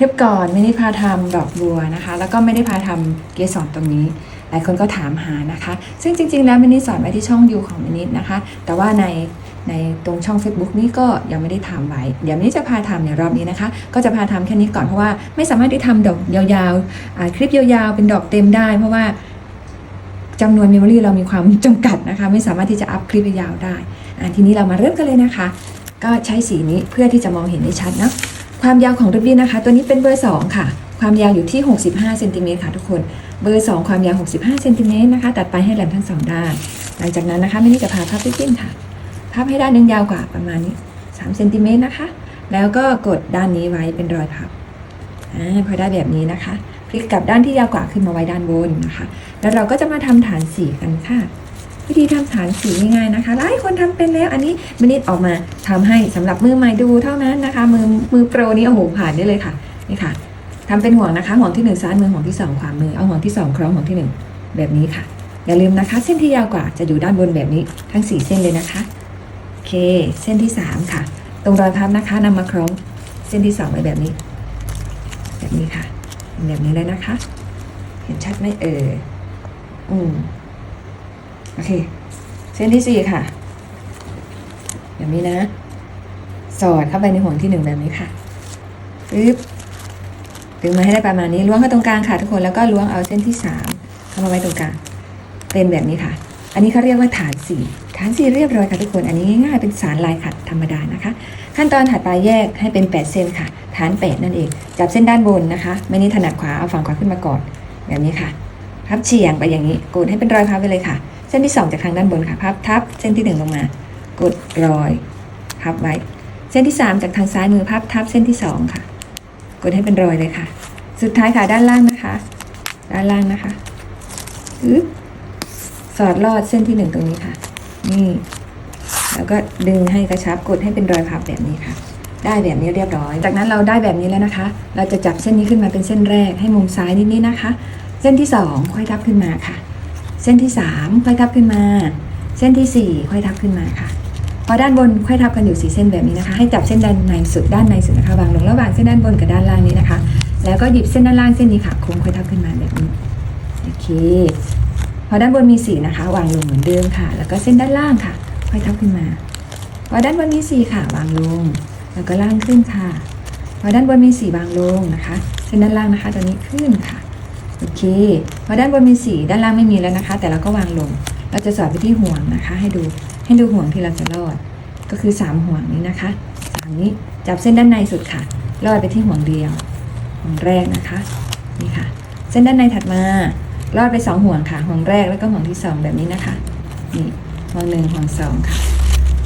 คลิปก่อนไม่ได้พาทำดอกบัวนะคะ แล้วก็ไม่ได้พาทำเกสรตรงนี้ หลายคนก็ถามหานะคะ ซึ่งจริง ๆ แล้วมินิสอนไว้ที่ช่องยูของมินินะคะ แต่ว่าในในตรงช่อง Facebook นี่ก็ยังไม่ได้ทำไว้ เดี๋ยวมินิจะพาทำในรอบนี้นะคะ ก็จะพาทำแค่นี้ก่อนเพราะว่าไม่สามารถที่ทำดอกยาวๆคลิปยาวๆ เป็นดอกเต็มได้ เพราะว่าจำนวนเมมโมรีเรามีความจำกัดนะคะ ไม่สามารถที่จะอัพคลิปยาวได้ทีนี้เรามาเริ่มกันเลยนะคะ ก็ใช้สีนี้เพื่อที่จะมองเห็นได้ชัดเนาะ ความยาวของริบบิ้นนะคะ ตัวนี้เป็นเบอร์ 2 ค่ะ ความยาวอยู่ที่ 65เซนติเมตรค่ะทุกคน เบอร์ 2 ความยาว 65เซนติเมตรนะคะตัดไปให้แหลมทั้งสองด้านหลังจากนั้นนะคะไม่นี่จะพาพับริบบิ้นค่ะ พับให้ด้านหนึงยาวกว่าประมาณนี้3เซนติเมตรนะคะ แล้วก็กดด้านนี้ไว้เป็นรอยพับอ่าพอได้แบบนี้นะคะ พลิกกลับด้านที่ยาวกว่าขึ้นมาไว้ด้านบนนะคะ แล้วเราก็จะมาทำฐานสีกันค่ะ วิธีทำฐานสีง่ายๆนะคะหลายคนทำเป็นแล้วอันนี้มินิดออกมาทำให้สำหรับมือใหม่ดูเท่านั้นนะคะ มือมือโปรนี่โอ้โหผ่านได้เลยค่ะนี่ค่ะทำเป็นห่วงนะคะห่วงที่หนึ่งซ้ายมือห่วงที่สองขวามือเอาห่วงที่สองคล้องห่วงที่หนึ่งแบบนี้ค่ะ อย่าลืมนะคะ เส้นที่ยาวกว่าจะอยู่ด้านบนแบบนี้ทั้งสี่เส้นเลยนะคะโอเค เส้นที่สามค่ะ ตรงรอยพับนะคะนำมาคล้องเส้นที่สองไว้แบบนี้ แบบนี้ค่ะ แบบนี้เลยนะคะ เห็นชัดไหมเอออืม โอเค เส้นที่สี่ค่ะแบบนี้นะ สอดเข้าไปในห่วงที่หนึ่งแบบนี้ค่ะปึ๊บดึงมาให้ได้ประมาณนี้ล้วงเข้าตรงกลางค่ะทุกคนแล้วก็ล้วงเอาเส้นที่สามเข้ามาไว้ตรงกลางเป็นแบบนี้ค่ะ อันนี้เขาเรียกว่าฐานสี่ฐานสี่เรียบร้อยค่ะทุกคน อันนี้ง่ายๆเป็นสารลายขัดธรรมดานะคะ ขั้นตอนถัดไปแยกให้เป็น 8 เส้นค่ะ ฐาน 8 นั่นเอง จับเส้นด้านบนนะคะ ไม่นี่ถนัดขวาเอาฝั่งขวาขึ้นมาก่อน แบบนี้ค่ะ พับเฉียงไปอย่างนี้ กดให้เป็นรอยพับไปเลยค่ะ เส้นที่ 2 จากทางด้านบนค่ะพับทับ เส้นที่ 1 ลงมา กดรอยพับไว้ เส้นที่ 3 จากทางซ้ายมือพับทับเส้นที่ 2 ค่ะ กดให้เป็นรอยเลยค่ะ สุดท้ายค่ะด้านล่างนะคะ ด้านล่างนะคะอึ๊บสอดลอดเส้นที่ 1 ตรงนี้ค่ะ นี่ แล้วก็ดึงให้กระชับกดให้เป็นรอยพับแบบนี้ค่ะ ได้แบบนี้เรียบร้อย จากนั้นเราได้แบบนี้แล้วนะคะ เราจะจับเส้นนี้ขึ้นมาเป็นเส้นแรกให้มุมซ้ายนิดนี้นะคะ เส้นที่สองค่อยทับขึ้นมาค่ะ เส้นที่สามค่อยทับขึ้นมา เส้นที่สี่ค่อยทับขึ้นมาค่ะ พอด้านบนค่อยทับกันอยู่สี่เส้นแบบนี้นะคะ ให้จับเส้นด้านในสุดด้านในสุดนะคะวางลงระหว่างเส้นด้านบนกับด้านล่างนี้นะคะ แล้วก็หยิบเส้นด้านล่างเส้นนี้ค่ะโค้งค่อยทับขึ้นมาแบบนี้โอเค พอด้านบนมีสี่นะคะ วางลงเหมือนเดิมค่ะ แล้วก็เส้นด้านล่างค่ะ ค่อยทับขึ้นมา พอด้านบนมีสี่ค่ะ วางลง แล้วก็ล่างขึ้นค่ะ พอด้านบนมีสี่วางลงนะคะ เส้นด้านล่างนะคะตัวนี้ขึ้นค่ะ โอเคพอด้านบนมีสีด้านล่างไม่มีแล้วนะคะ แต่เราก็วางลง เราจะสอดไปที่ห่วงนะคะ ให้ดูให้ดูห่วงที่เราจะลอด ก็คือสามห่วงนี้นะคะสามนี้จับเส้นด้านในสุดค่ะลอดไปที่ห่วงเดียวห่วงแรกนะคะนี่ค่ะ เส้นด้านในถัดมาลอดไปสองห่วงค่ะ ห่วงแรกแล้วก็ห่วงที่สองแบบนี้นะคะนี่ห่วงหนึ่งห่วงสองค่ะ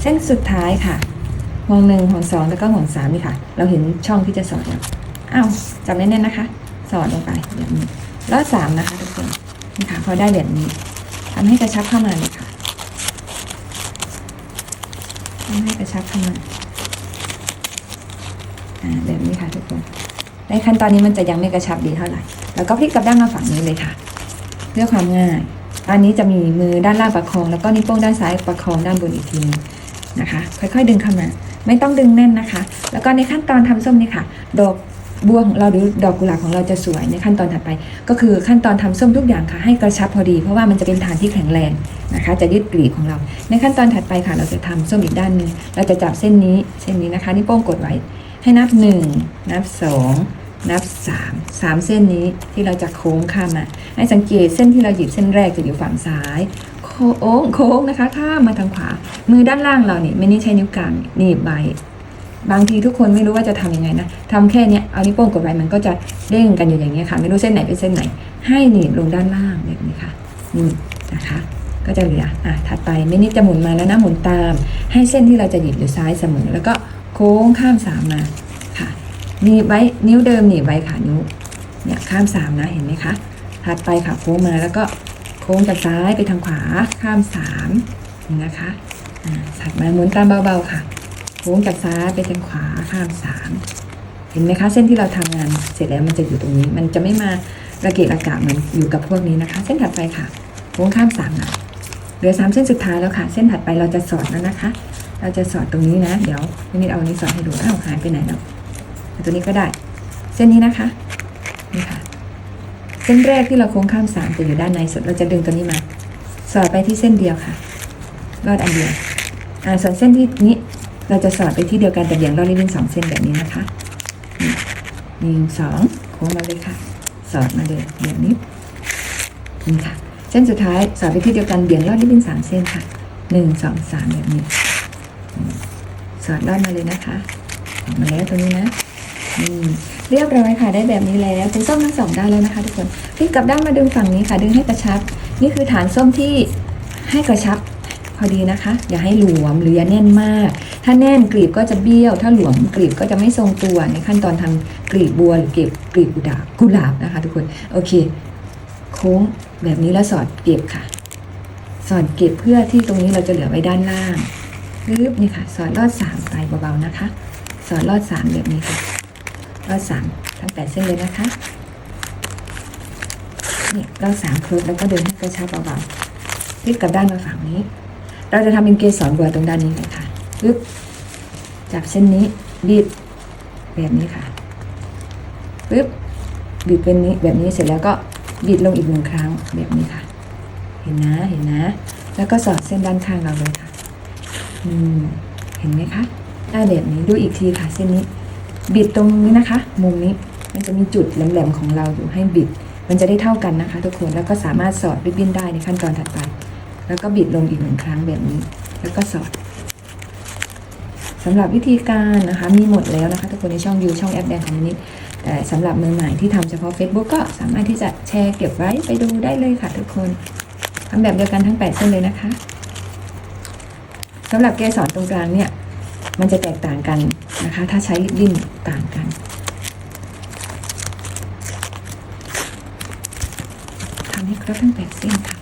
เส้นสุดท้ายค่ะห่วงหนึ่งห่วงสองแล้วก็ห่วงสามนี่ค่ะ เราเห็นช่องที่จะสอดแล้วอ้าวจับแน่นๆนะคะ สอดลงไปแบบนี้ รอดสามนะคะทุกคนนี่ค่ะพอได้แบบนี้ทำให้กระชับเข้ามาเลยค่ะทำให้กระชับเข้ามาอ่าแบบนี้ค่ะทุกคน ในขั้นตอนนี้มันจะยังไม่กระชับดีเท่าไหร่ แล้วก็พลิกกลับด้านมาฝั่งนี้เลยค่ะเพื่อความง่าย อันนี้จะมีมือด้านล่างประคอง แล้วก็นิ้วโป้งด้านซ้ายประคองด้านบนอีกทีนึงนะคะ ค่อยๆ ดึงเข้ามา ไม่ต้องดึงแน่นนะคะ แล้วก็ในขั้นตอนทำส้มนี่ค่ะ ดอก บัวของเราหรือดอกกุหลาบของเราจะสวยในขั้นตอนถัดไป ก็คือขั้นตอนทำส้มทุกอย่างค่ะให้กระชับพอดี เพราะว่ามันจะเป็นฐานที่แข็งแรงนะคะ จะยึดกลีบของเรา ในขั้นตอนถัดไปค่ะเราจะทำส้มอีกด้านหนึงเราจะจับเส้นนี้เส้นนี้นะคะนิ้วโป้งกดไว้ ให้นับหนึ่งนับสองนับสามสามเส้นนี้ที่เราจะโค้งข้ามมาให้สังเกตเส้นที่เราหยิบเส้นแรกจะอยู่ฝั่งซ้ายโค้งโค้งนะคะข้ามมาทางขวามือด้านล่างเราเนี่ยไม่ได้ใช้นิ้วกลางหนีบใบ บางทีทุกคนไม่รู้ว่าจะทำยังไงนะทำแค่เนี้ยเอานิ้วโป้งกดไว้มันก็จะเด้งกันอยู่อย่างเงี้ยค่ะ ไม่รู้เส้นไหนเป็นเส้นไหน ให้หนีบลงด้านล่างแบบนี้ค่ะนี่นะคะ ก็จะเหลืออะถัดไปไม่นิดจะหมุนมาแล้วนะหมุนตาม ให้เส้นที่เราจะหยิบอยู่ซ้ายเสมอ แล้วก็โค้งข้ามสามมาค่ะหนีบไว้นิ้วเดิมหนีบไว้ค่ะนิ้วเนี่ยข้ามสามนะเห็นไหมคะถัดไปค่ะโค้งมาแล้วก็โค้งจากซ้ายไปทางขวาข้ามสามนี่นะคะอ่าถัดมาหมุนตามเบาๆค่ะ โค้งจากซ้ายไปทางขวาข้ามสามเห็นไหมคะ เส้นที่เราทำงานเสร็จแล้วมันจะอยู่ตรงนี้ มันจะไม่มาระเกะระกะเหมือนอยู่กับพวกนี้นะคะ เส้นถัดไปค่ะโค้งข้ามสามนะเหลือสามเส้นสุดท้ายแล้วค่ะ เส้นถัดไปเราจะสอดแล้วนะคะ เราจะสอดตรงนี้นะ เดี๋ยวนิดเอาอันนี้สอดให้ดูอ้าวหายไปไหนแล้วเอาตัวนี้ก็ได้ เส้นนี้นะคะนี่ค่ะ เส้นแรกที่เราโค้งข้ามสามจะอยู่ด้านในสุดเราจะดึงตัวนี้มา สอดไปที่เส้นเดียวค่ะรอดอันเดียวอ่าส่วนเส้นที่นี้ เราจะสอดไปที่เดียวกันแต่เบี่ยงรอดริบบิ้นสองเส้นแบบนี้นะคะหนึ่งสองโค้งมาเลยค่ะ สอดมาเลยแบบนี้นี่ค่ะ เส้นสุดท้ายสอดไปที่เดียวกันเบี่ยงรอดริบบิ้นสามเส้นค่ะหนึ่งสองสามแบบนี้ สอดรอดมาเลยนะคะออกมาแล้วตรงนี้นะเรียบร้อยค่ะได้แบบนี้แล้วเป็นส้มทั้งสองด้านแล้วนะคะ ทุกคนพลิกกลับด้านมาดึงฝั่งนี้ค่ะ ดึงให้กระชับ นี่คือฐานส้มที่ให้กระชับ พอดีนะคะ อย่าให้หลวมหรืออย่าแน่นมาก ถ้าแน่นกลีบก็จะเบี้ยว ถ้าหลวมกลีบก็จะไม่ทรงตัวในขั้นตอนทำกลีบบัวหรือเก็บกลีบกุหลาบกุหลาบนะคะ ทุกคนโอเค โค้งแบบนี้แล้วสอดเก็บค่ะ สอดเก็บเพื่อที่ตรงนี้เราจะเหลือไว้ด้านล่างปึ๊บนี่ค่ะ สอดลอดสามไปเบาๆนะคะ สอดลอดสามแบบนี้ค่ะลอดสามทั้งแปดเส้นเลยนะคะนี่ลอดสามครบแล้วก็เดินให้กระชับเบาๆพลิกกลับด้านมาฝั่งนี้ เราจะทำเป็นเกสรบัวตรงด้านนี้เลยค่ะปึ๊บจับเส้นนี้บีบแบบนี้ค่ะปึ๊บบีบเป็นนี้แบบนี้เสร็จแล้วก็บีบลงอีกหนึ่งครั้งแบบนี้ค่ะ เห็นนะเห็นนะ แล้วก็สอดเส้นด้านข้างเราเลยค่ะอืมเห็นไหมคะได้แบบนี้ดูอีกทีค่ะเส้นนี้ บิดตรงนี้นะคะ มุมนี้มันจะมีจุดแหลมๆของเราอยู่ให้บิด มันจะได้เท่ากันนะคะ ทุกคนแล้วก็สามารถสอดริบบิ้นได้ในขั้นตอนถัดไป แล้วก็บิดลงอีกหนึ่งครั้งแบบนี้ แล้วก็สอดสำหรับวิธีการนะคะมีหมดแล้วนะคะ ทุกคนในช่องยูช่องแอปแดงของนิดแต่สำหรับมือใหม่ที่ทำเฉพาะ Facebook ก็สามารถที่จะแชร์เก็บไว้ไปดูได้เลยค่ะทุกคนทำแบบเดียวกันทั้ง 8 เส้นเลยนะคะสำหรับเกสรตรงกลางเนี่ย มันจะแตกต่างกันนะคะ ถ้าใช้ริบบิ้นต่างกันทำให้ครบทั้ง 8 เส้นค่ะ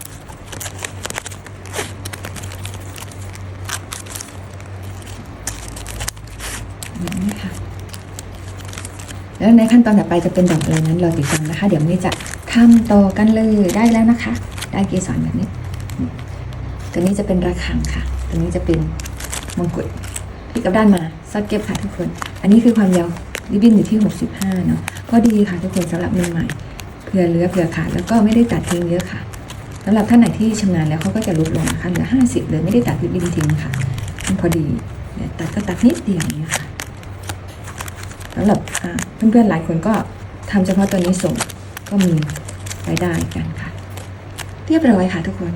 แบบ นี้ค่ะ แล้วในขั้นตอนต่อไปจะเป็นดอกอะไรนั้นเราติดตามนะคะ เดี๋ยวนี้จะทำต่อกันเลยได้แล้วนะคะ ได้เกสรแบบนี้ ตัวนี้จะเป็นระฆังค่ะ ตัวนี้จะเป็นมงกุฎพลิกกับด้านมาซอดเก็บค่ะทุกคน อันนี้คือความยาวริบบิ้นอยู่ที่ 65 เนาะก็ดีค่ะทุกคนสำหรับมือใหม่เผื่อเลือเผื่อขาดแล้วก็ไม่ได้ตัดทิ้งเยอะค่ะสำหรับท่านไหนที่ชำนาญแล้วเขาก็จะลดลงนะคะเหลือ 50เลยไม่ได้ตัดริบบิ้นทิ้งค่ะมันพอดีตัดก็ตัดนิดเดียวอย่างนี้ค่ะ สำหรับอ่าเพื่อนๆหลายคนก็ทำเฉพาะตัวนี้ส่งก็มีรายได้กันค่ะ เรียบร้อยค่ะทุกคน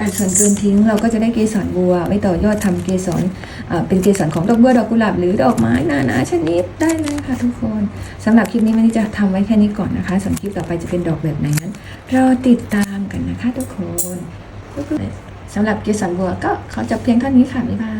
ตัดส่วนเกินทิ้งเราก็จะได้เกสรบัวไว้ต่อยอดทำเกสรเป็นเกสรของดอกบัวดอกกุหลาบหรือดอกไม้นานาชนิดได้เลยค่ะทุกคนสำหรับคลิปนี้มันจะทำไว้แค่นี้ก่อนนะคะส่วนคลิปต่อไปจะเป็นดอกแบบไหนนั้นรอติดตามกันนะคะทุกคนสำหรับเกสรบัวก็เขอจบเพียงเท่านี้ค่ะบ๊ายบาย